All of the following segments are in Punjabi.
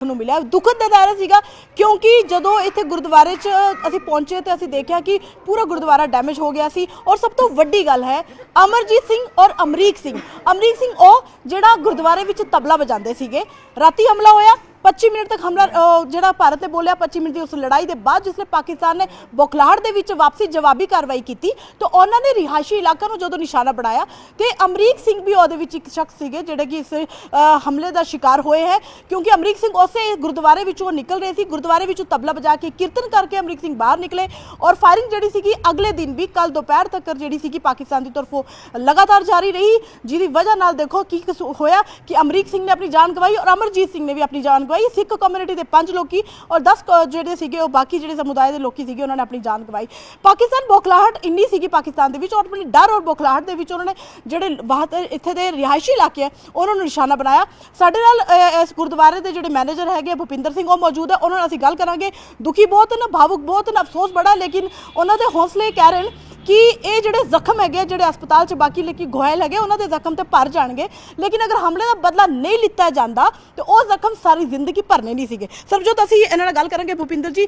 ਨੂੰ ਮਿਲਿਆ। ਦੁਖਦ ਦਾਇਰਾ ਸੀਗਾ, ਕਿਉਂਕਿ ਜਦੋਂ ਇੱਥੇ ਗੁਰਦੁਆਰੇ 'ਚ ਅਸੀਂ ਪਹੁੰਚੇ ਤੇ ਅਸੀਂ ਦੇਖਿਆ ਕਿ ਪੂਰਾ ਗੁਰਦੁਆਰਾ ਡੈਮੇਜ ਹੋ ਗਿਆ ਸੀ। ਔਰ ਸਭ ਤੋਂ ਵੱਡੀ ਗੱਲ ਹੈ, ਅਮਰਜੀਤ ਸਿੰਘ ਔਰ ਅਮਰੀਕ ਸਿੰਘ। ਅਮਰੀਕ ਸਿੰਘ ਉਹ ਜਿਹੜਾ ਗੁਰਦੁਆਰੇ ਵਿੱਚ ਤਬਲਾ ਵਜਾਉਂਦੇ ਸੀਗੇ। ਰਾਤੀ ਹਮਲਾ ਹੋਇਆ 25 ਮਿੰਟ ਤੱਕ ਹਮਲਾ ਅਹ, ਜਿਹੜਾ ਭਾਰਤ ਨੇ ਬੋਲਿਆ 25 ਮਿੰਟ ਦੀ ਉਸ ਲੜਾਈ ਦੇ ਬਾਅਦ ਜਿਸਨੇ ਪਾਕਿਸਤਾਨ ਨੇ ਬੋਖਲਾਹਟ ਦੇ ਵਿੱਚ ਵਾਪਸੀ ਜਵਾਬੀ ਕਾਰਵਾਈ ਕੀਤੀ ਤਾਂ ਉਹਨਾਂ ਨੇ ਰਿਹਾਇਸ਼ੀ ਇਲਾਕਾ ਨੂੰ ਜਦੋਂ ਨਿਸ਼ਾਨਾ ਬਣਾਇਆ ਤੇ ਅਮਰੀਕ ਸਿੰਘ ਵੀ ਉਹਦੇ ਵਿੱਚ ਇੱਕ ਸ਼ਖਸ ਸੀਗੇ ਜਿਹੜੇ ਕਿ ਇਸ ਅਹ, ਹਮਲੇ ਦਾ ਸ਼ਿਕਾਰ ਹੋਏ ਹੈ ਕਿਉਂਕਿ ਅਮਰੀਕ ਸਿੰਘ ਉਸੇ ਗੁਰਦੁਆਰੇ ਵਿੱਚੋਂ ਨਿਕਲ ਰਹੇ ਸੀ ਗੁਰਦੁਆਰੇ ਵਿੱਚੋਂ ਤਬਲਾ ਵਜਾ ਕੇ ਕੀਰਤਨ ਕਰਕੇ ਅਮਰੀਕ ਸਿੰਘ ਬਾਹਰ ਨਿਕਲੇ ਔਰ ਫਾਇਰਿੰਗ ਜਿਹੜੀ ਸੀਗੀ ਅਗਲੇ ਦਿਨ ਵੀ ਕੱਲ ਦੁਪਹਿਰ ਤੱਕ ਜਿਹੜੀ ਸੀਗੀ ਪਾਕਿਸਤਾਨ ਦੀ ਤਰਫੋਂ ਲਗਾਤਾਰ ਜਾਰੀ ਰਹੀ ਜਿਹਦੀ ਵਜ੍ਹਾ ਨਾਲ ਦੇਖੋ ਕੀ ਕਸੂ- ਹੋਇਆ ਕਿ ਅਮਰੀਕ ਸਿੰਘ ਨੇ ਆਪਣੀ ਜਾਨ ਗਵਾਈ ਔਰ ਅਮਰਜੀਤ ਸਿੰਘ ਨੇ ਵੀ ਆਪਣੀ ਜਾਨ ਗਵਾਈ ਸਿੱਖ ਕਮਿਊਨਿਟੀ ਦੇ ਪੰਜ ਲੋਕੀ ਔਰ 10 ਕ- ਜਿਹੜੇ ਸੀਗੇ, ਉਹ ਬਾਕੀ ਜਿਹੜੇ ਸਮੁਦਾਇ ਦੇ ਲੋਕੀ ਸੀਗੇ, ਉਹਨਾਂ ਨੇ ਆਪਣੀ ਜਾਨ ਗਵਾਈ। ਪਾਕਿਸਤਾਨ ਬੋਖਲਾਹਟ ਇੰਨੀ ਸੀਗੀ ਪਾਕਿਸਤਾਨ ਦੇ ਵਿੱਚ ਔਰ ਆਪਣੀ ਡਰ ਔਰ ਬੋਖਲਾਹਟ ਦੇ ਵਿੱਚ ਉਹਨਾਂ ਨੇ ਜਿਹੜੇ ਬਾਹਰ ਇੱਥੇ ਦੇ ਰਿਹਾਇਸ਼ੀ ਇਲਾਕੇ ਹੈ ਉਹਨਾਂ ਨੂੰ ਨਿਸ਼ਾਨਾ ਬਣਾਇਆ। ਸਾਡੇ ਨਾਲ ਇਸ ਗੁਰਦੁਆਰੇ ਦੇ ਜਿਹੜੇ ਮੈਨੇਜਰ ਹੈਗੇ ਭੁਪਿੰਦਰ ਸਿੰਘ, ਉਹ ਮੌਜੂਦ ਹੈ ਉਹਨਾਂ ਨਾਲ ਅਸੀਂ ਗੱਲ ਕਰਾਂਗੇ। ਦੁਖੀ ਬਹੁਤ ਨੇ ਭਾਵੁਕ ਬਹੁਤ ਨੇ ਅਫਸੋਸ ਬੜਾ, ਲੇਕਿਨ ਉਹਨਾਂ ਦੇ ਹੌਸਲੇ ਕਹਿ ਰਹੇ ਨੇ ਕਿ ਇਹ ਜਿਹੜੇ ਜ਼ਖਮ ਹੈਗੇ ਜਿਹੜੇ ਹਸਪਤਾਲ 'ਚ ਬਾਕੀ ਲੇਕੀ ਘਾਇਲ ਹੈਗੇ ਉਹਨਾਂ ਦੇ ਜ਼ਖਮ ਤੇ ਭਰ ਜਾਣਗੇ। ਲੇਕਿਨ ਅਗਰ ਹਮਲੇ ਦਾ ਬਦਲਾ ਨਹੀਂ ਲਿੱਤਾ ਜਾਂਦਾ ਤੇ ਉਹ ਜ਼ਖਮ ਸਾਰੀ ਜ਼ਿੰਦਗੀ ਭਰਨੇ ਨਹੀਂ ਸੀਗੇ। ਸਰਬਜੋਤ ਅਸੀਂ ਇਹਨਾਂ ਨਾਲ ਗੱਲ ਕਰਾਂਗੇ ਭੁਪਿੰਦਰ ਜੀ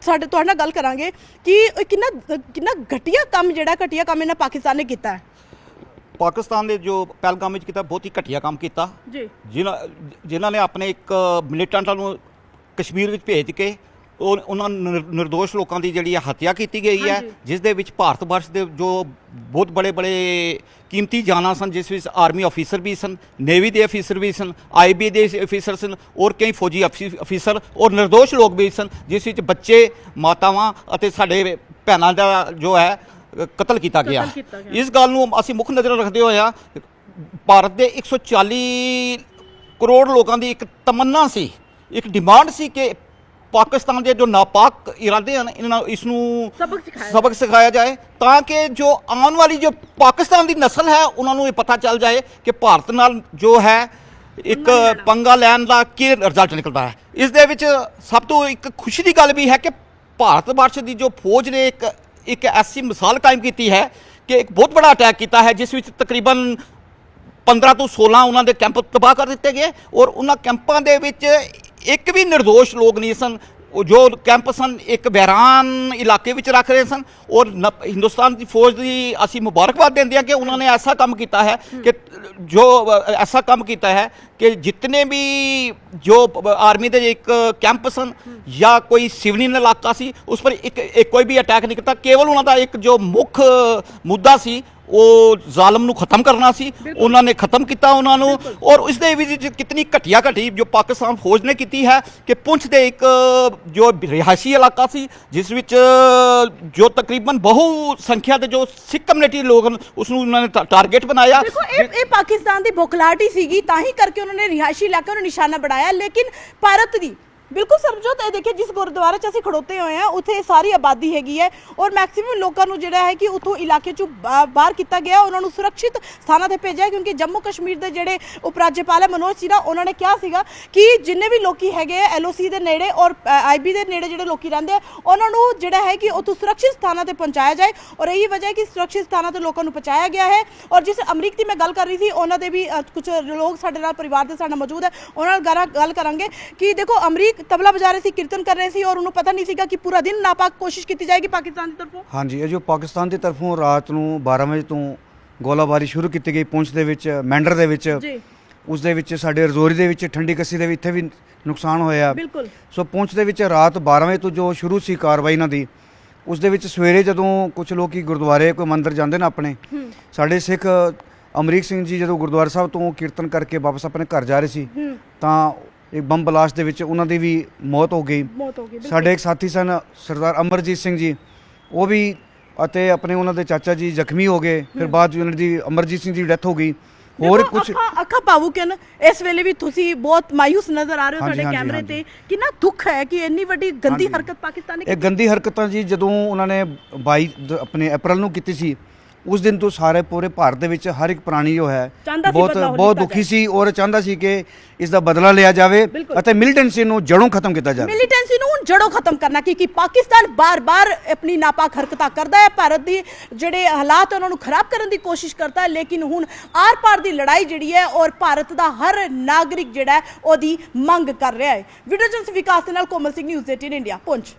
ਸਾਡੇ ਤੁਹਾਡੇ ਨਾਲ ਗੱਲ ਕਰਾਂਗੇ ਕਿ ਇਹ ਕਿੰਨਾ ਕਿੰਨਾ ਘਟੀਆ ਕੰਮ ਜਿਹੜਾ ਘਟੀਆ ਕੰਮ ਇਹਨਾਂ ਪਾਕਿਸਤਾਨ ਨੇ ਕੀਤਾ ਹੈ। ਪਾਕਿਸਤਾਨ ਦੇ ਜੋ ਪਹਿਲਗਾਮ ਵਿੱਚ ਕੀਤਾ ਬਹੁਤ ਹੀ ਘਟੀਆ ਕੰਮ ਕੀਤਾ। ਜੀ। ਜਿਨ੍ਹਾਂ ਜਿਨ੍ਹਾਂ ਨੇ ਆਪਣੇ ਇੱਕ ਮਿਲੀਟੈਂਟਾਂ ਨੂੰ ਕਸ਼ਮੀਰ ਵਿੱਚ ਭੇਜ ਕੇ ਉਹ ਉਹਨਾਂ ਨਿਰ- ਨਿਰਦੋਸ਼ ਲੋਕਾਂ ਦੀ ਜਿਹੜੀ ਹੈ ਹੱਤਿਆ ਕੀਤੀ ਗਈ ਹੈ। ਜਿਸ ਦੇ ਵਿੱਚ ਭਾਰਤ ਵਰਸ਼ ਦੇ ਜੋ ਬਹੁਤ ਬੜੇ ਬੜੇ ਕੀਮਤੀ ਜਾਨਾਂ ਸਨ ਜਿਸ ਵਿੱਚ ਆਰਮੀ ਅਫੀਸਰ ਵੀ ਸਨ ਨੇਵੀ ਦੇ ਅਫੀਸਰ ਵੀ ਸਨ ਆਈਬੀ ਦੇ ਅਫੀਸਰ ਸਨ ਔਰ ਕਈ ਫੌਜੀ ਅਫੀ- ਅਫੀਸਰ ਔਰ ਨਿਰਦੋਸ਼ ਲੋਕ ਵੀ ਸਨ ਜਿਸ ਵਿੱਚ ਬੱਚੇ ਮਾਤਾਵਾਂ ਅਤੇ ਸਾਡੇ ਭੈਣਾਂ ਦਾ ਜੋ ਹੈ ਅ, ਕਤਲ ਕੀਤਾ ਗਿਆ ਕੀਤਾ ਗਿਆ। ਇਸ ਗੱਲ ਨੂੰ ਅਸੀਂ ਮੁੱਖ ਨਜ਼ਰ ਰੱਖਦੇ ਹੋਏ ਆ ਭਾਰਤ ਦੇ 140 ਕਰੋੜ ਲੋਕਾਂ ਦੀ ਇੱਕ ਤਮੰਨਾ ਸੀ ਇੱਕ ਡਿਮਾਂਡ ਸੀ ਕਿ ਪਾਕਿਸਤਾਨ ਦੇ ਜੋ ਨਾਪਾਕ ਇਰਾਦੇ ਹਨ ਇਹਨਾਂ ਨੂੰ ਇਸ ਨੂੰ ਸਬਕ ਸਿਖਾਇਆ ਸਬਕ ਸਿਖਾਇਆ ਜਾਏ ਤਾਂ ਕਿ ਜੋ ਆਉਣ ਵਾਲੀ ਜੋ ਪਾਕਿਸਤਾਨ ਦੀ ਨਸਲ ਹੈ ਉਹਨਾਂ ਨੂੰ ਇਹ ਪਤਾ ਚੱਲ ਜਾਏ ਕਿ ਭਾਰਤ ਨਾਲ ਜੋ ਹੈ ਇੱਕ ਪੰਗਾ ਲੈਣ। ਦਾ ਕੀ ਰਿਜ਼ਲਟ ਨਿਕਲਦਾ ਹੈ। ਇਸ ਦੇ ਵਿੱਚ ਸਭ ਤੋਂ ਇੱਕ ਖੁਸ਼ੀ ਦੀ ਗੱਲ ਵੀ ਹੈ ਕਿ ਭਾਰਤ ਵਰਸ਼ ਦੀ ਜੋ ਫੌਜ ਨੇ ਇੱਕ ਇੱਕ ਐਸੀ ਮਿਸਾਲ ਕਾਇਮ ਕੀਤੀ ਹੈ ਕਿ ਇੱਕ ਬਹੁਤ ਬੜਾ ਅਟੈਕ ਕੀਤਾ ਹੈ ਜਿਸ ਵਿੱਚ ਤਕਰੀਬਨ 15 ਤੋਂ 16 ਉਹਨਾਂ ਦੇ ਕੈਂਪ ਤਬਾਹ ਕਰ ਦਿੱਤੇ ਗਏ ਔਰ ਉਹਨਾਂ ਕੈਂਪਾਂ ਦੇ ਵਿੱਚ ਇੱਕ ਵੀ નિર્ਦੋਸ਼ ਲੋਕ ਨਹੀਂ ਸਨ। ਉਹ ਜੋ ਕੈਂਪ ਸਨ, ਇੱਕ ਬਹਿਰਾਨ ਇਲਾਕੇ ਵਿੱਚ ਰੱਖ ਰਹੇ ਸਨ। ਔਰ ਨ- ਹਿੰਦੁਸਤਾਨ ਦੀ ਫੌਜ ਦੀ ਅਸੀਂ ਮੁਬਾਰਕਬਾਦ ਦਿੰਦੇ ਹਾਂ ਕਿ ਉਹਨਾਂ ਨੇ ਐਸਾ ਕੰਮ ਕੀਤਾ ਹੈ ਕਿ ਜੋ, ਐਸਾ ਕੰਮ ਕੀਤਾ ਹੈ ਕਿ ਜਿਤਨੇ ਵੀ ਜੋ ਆਰਮੀ ਦੇ ਇੱਕ ਕੈਂਪ ਸਨ ਜਾਂ ਕੋਈ ਸਿਵਲਿਨ ਇਲਾਕਾ ਸੀ, ਉਸ ਪਰ ਇੱਕ ਕੋਈ ਵੀ ਅਟੈਕ ਨਹੀਂ ਕੀਤਾ। ਕੇਵਲ ਉਹਨਾਂ ਦਾ ਇੱਕ ਜੋ ਮੁੱਖ ਮੁੱਦਾ ਸੀ ਉਹ ਜ਼ਾਲਮ ਨੂੰ ਖਤਮ ਕਰਨਾ ਸੀ ਉਹਨਾਂ ਨੇ ਖਤਮ ਕੀਤਾ ਉਹਨਾਂ ਨੂੰ। ਔਰ ਉਸ ਦੇ ਵਿੱਚ ਕਿਤਨੀ ਘਟੀਆ ਘਟੀ ਜੋ ਪਾਕਿਸਤਾਨ ਫੌਜ ਨੇ ਕੀਤੀ ਹੈ ਕਿ ਪੁੰਛ ਦੇ ਇੱਕ ਜੋ ਰਿਹਾਇਸ਼ੀ ਇਲਾਕਾ ਸੀ ਜਿਸ ਵਿੱਚ ਜੋ ਤਕਰੀਬਨ ਬਹੁ ਸੰਖਿਆ ਦੇ ਜੋ ਸਿੱਖ ਕਮਿਊਨਿਟੀ ਲੋਕ ਹਨ ਉਸ ਨੂੰ ਉਹਨਾਂ ਨੇ ਟਾਰਗੇਟ ਬਣਾਇਆ। ਦੇਖੋ ਇਹ ਇਹ ਪਾਕਿਸਤਾਨ ਦੀ ਬੁਖਲਾਹਟ ਹੀ ਸੀਗੀ ਤਾਂ ਹੀ ਕਰਕੇ ਉਹਨਾਂ ਨੇ ਰਿਹਾਇਸ਼ੀ ਇਲਾਕਿਆਂ ਨੂੰ ਨਿਸ਼ਾਨਾ ਬਣਾਇਆ ਲੇਕਿਨ ਭਾਰਤ ਦੀ ਬਿਲਕੁਲ ਸਰਬਜੋਤ ਇਹ ਦੇਖਿए ਜਿਸ ਗੁਰਦੁਆਰੇ 'ਚ ਅਸੀਂ ਖੜੋਤੇ ਹੋਏ ਆ ਉੱਥੇ ਸਾਰੀ ਆਬਾਦੀ ਹੈਗੀ ਹੈ ਔਰ ਮੈਕਸਿਮਮ ਲੋਕਾਂ ਨੂੰ ਜਿਹੜਾ ਹੈ ਕਿ ਉਥੋਂ ਇਲਾਕੇ 'ਚੋਂ ਬਾਹਰ ਕੀਤਾ ਗਿਆ ਉਹਨਾਂ ਨੂੰ ਸੁਰੱਖਿਅਤ ਸਥਾਨਾਂ ਤੇ ਭੇਜਿਆ ਕਿਉਂਕਿ ਜੰਮੂ ਕਸ਼ਮੀਰ ਦੇ ਜਿਹੜੇ ਉਪ ਰਾਜਪਾਲ ਹੈ ਮਨੋਜ ਸਿਨਹਾ ਉਹਨਾਂ ਨੇ ਕਿਹਾ ਸੀਗਾ ਕਿ ਜਿੰਨੇ ਵੀ ਲੋਕੀ ਹੈਗੇ ਆ ਐਲਓਸੀ ਦੇ ਨੇੜੇ ਔਰ ਆਈਬੀ ਦੇ ਨੇੜੇ ਜਿਹੜੇ ਲੋਕੀ ਰਹਿੰਦੇ ਆ, ਉਹਨਾਂ ਨੂੰ ਜਿਹੜਾ ਹੈ ਕਿ ਉਥੋਂ ਸੁਰੱਖਿਅਤ ਸਥਾਨਾਂ ਤੇ ਪਹੁੰਚਾਇਆ ਜਾਏ ਔਰ ਇਹੀ ਵਜ੍ਹਾ ਹੈ ਕਿ ਸੁਰੱਖਿਅਤ ਸਥਾਨਾਂ ਤੇ ਲੋਕਾਂ ਨੂੰ ਪਹੁੰਚਾਇਆ ਗਿਆ ਹੈ ਔਰ ਜਿਸ ਅਮਰੀਕ ਦੀ ਮੈਂ ਗੱਲ ਕਰ ਰਹੀ ਸੀ, ਉਹਨਾਂ ਦੇ ਵੀ ਕੁਝ ਲੋਕ ਸਾਡੇ ਨਾਲ, ਪਰਿਵਾਰ ਦੇ ਸਾਡੇ ਨਾਲ ਮੌਜੂਦ ਹੈ, ਉਹਨਾਂ ਨਾਲ ਗਰਾ- ਗੱਲ ਕਰਾਂਗੇ ਕਿ ਦੇਖੋ ਅਮਰੀਕ ਤਬਲਾ ਵਜਾ ਰਹੇ ਸੀ ਕੀਰਤਨ ਕਰ ਰਹੇ ਸੀ ਔਰ ਉਹਨੂੰ ਪਤਾ ਨਹੀਂ ਸੀਗਾ ਕਿ ਪੂਰਾ ਦਿਨ ਨਾਪਾਕ ਕੋਸ਼ਿਸ਼ ਕੀਤੀ ਜਾਏਗੀ ਪਾਕਿਸਤਾਨ ਦੀ ਤਰਫੋਂ ਹਾਂਜੀ ਇਹ ਜੋ ਪਾਕਿਸਤਾਨ ਦੀ ਤਰਫੋਂ ਰਾਤ ਨੂੰ 12 ਵਜੇ ਤੋਂ ਗੋਲਾਬਾਰੀ ਸ਼ੁਰੂ ਕੀਤੀ ਗਈ ਪੁੰਛ ਦੇ ਵਿੱਚ ਮੈਂਡਰ ਦੇ ਵਿੱਚ ਜੀ ਉਸ ਦੇ ਵਿੱਚ ਸਾਡੇ ਰਜ਼ੌਰੀ ਦੇ ਵਿੱਚ ਠੰਡੀ ਕੱਸੀ ਦੇ ਵਿੱਚ ਇੱਥੇ ਵੀ ਨੁਕਸਾਨ ਹੋਇਆ ਬਿਲਕੁਲ ਸੋ ਪੁੰਛ ਦੇ ਵਿੱਚ ਰਾਤ 12 ਵਜੇ ਤੋਂ ਜੋ ਸ਼ੁਰੂ ਸੀ ਕਾਰਵਾਈ ਇਹਨਾਂ ਦੀ ਉਸ ਦੇ ਵਿੱਚ ਸਵੇਰੇ ਜਦੋਂ ਕੁਝ ਲੋਕੀ ਗੁਰਦੁਆਰੇ ਕੋਈ ਮੰਦਿਰ ਜਾਂਦੇ ਨੇ ਆਪਣੇ ਸਾਡੇ ਸਿੱਖ ਅਮਰੀਕ ਸਿੰਘ ਜੀ ਜਦੋਂ ਗੁਰਦੁਆਰਾ ਸਾਹਿਬ ਤੋਂ ਕੀਰਤਨ ਕਰਕੇ ਵਾਪਸ ਆਪਣੇ ਘਰ ਜਾ ਰਹੇ ਸੀ ਤਾਂ ਇੱਕ ਬੰਬ ਬਲਾਸਟ ਦੇ ਵਿੱਚ ਉਹਨਾਂ ਦੀ ਵੀ ਮੌਤ ਹੋ ਗਈ। ਮੌਤ ਹੋ ਗਈ ਬਿਲਕੁਲ। ਸਾਡੇ ਇੱਕ ਸਾਥੀ ਸਨ ਸਰਦਾਰ ਅਮਰਜੀਤ ਸਿੰਘ ਜੀ। ਉਹ ਵੀ ਅਤੇ ਆਪਣੇ ਉਹਨਾਂ ਦੇ ਚਾਚਾ ਜੀ ਜ਼ਖਮੀ ਹੋ ਗਏ। ਫਿਰ ਬਾਅਦ 'ਚ ਉਹਨਾਂ ਦੀ ਅਮਰਜੀਤ ਸਿੰਘ ਜੀ ਦੀ ਡੈਥ ਹੋ ਗਈ। ਹੋਰ ਦੇਖੋ, ਕੁਝ ਅੱਖਾਂ ਅੱਖਾਂ ਭਾਵੁਕ ਹਨ ਇਸ ਵੇਲੇ ਵੀ ਤੁਸੀਂ ਬਹੁਤ ਮਾਇੂਸ ਨਜ਼ਰ ਆ ਰਹੇ ਹੋ ਹਾਂਜੀ, ਕੈਮਰੇ। ਤੇ। ਕਿੰਨਾ ਦੁੱਖ ਹੈ ਕਿ ਇੰਨੀ ਵੱਡੀ ਗੰਦੀ ਹਾਂਜੀ। ਹਰਕਤ ਪਾਕਿਸਤਾਨ ਨੇ ਇਹ ਗੰਦੀ ਹਰਕਤਾਂ ਜੀ ਜਦੋਂ ਉਹਨਾਂ ਨੇ 22 ਦ- ਆਪਣੇ ਅਪ੍ਰੈਲ ਨੂੰ ਕੀਤੀ ਸੀ ਉਸ ਦਿਨ ਤੋਂ ਸਾਰੇ ਪੂਰੇ ਭਾਰਤ ਦੇ ਵਿੱਚ ਹਰ ਇੱਕ ਪ੍ਰਾਣੀ ਜੋ ਹੈ ਚਾਹੁੰਦਾ ਸੀ ਬਹੁਤ ਹੋ ਬਹੁਤ ਦੁਖੀ ਸੀ ਔਰ ਚਾਹੁੰਦਾ ਸੀ ਕਿ ਇਸ ਦਾ ਬਦਲਾ ਲਿਆ ਜਾਵੇ ਬਿਲਕੁਲ। ਅਤੇ ਮਿਲੀਟੈਂਸੀ ਨੂੰ ਜੜੋਂ ਖਤਮ ਕੀਤਾ ਜਾਵੇ। ਮਿਲੀਟੈਂਸੀ ਨੂੰ ਹੁਣ ਜੜੋਂ ਖਤਮ ਕਰਨਾ ਕਿਉਂਕਿ ਪਾਕਿਸਤਾਨ ਬਾਰ-ਬਾਰ ਆਪਣੀ ਨਾਪਾਕ ਹਰਕਤਾਂ ਕਰਦਾ ਹੈ। ਭਾਰਤ ਦੀ ਜਿਹੜੇ ਹਾਲਾਤ ਉਹਨਾਂ ਨੂੰ ਖਰਾਬ ਕਰਨ ਦੀ ਕੋਸ਼ਿਸ਼ ਕਰਦਾ ਹੈ। ਲੇਕਿਨ ਹੁਣ ਆਰ-ਪਾਰ ਦੀ ਲੜਾਈ ਜਿਹੜੀ ਹੈ ਔਰ ਭਾਰਤ ਦਾ ਹਰ ਨਾਗਰਿਕ ਜਿਹੜਾ ਹੈ ਉਹਦੀ ਮੰਗ ਕਰ ਰਿਹਾ ਹੈ। ਵੀਡੀਓ ਜਰਨਲਿਸਟ ਵਿਕਾਸ ਦੇ ਨਾਲ ਕੋਮਲ ਸਿੰਘ ਨਿਊਜ਼ 18 ਇੰਡੀਆ ਪੁੰਛ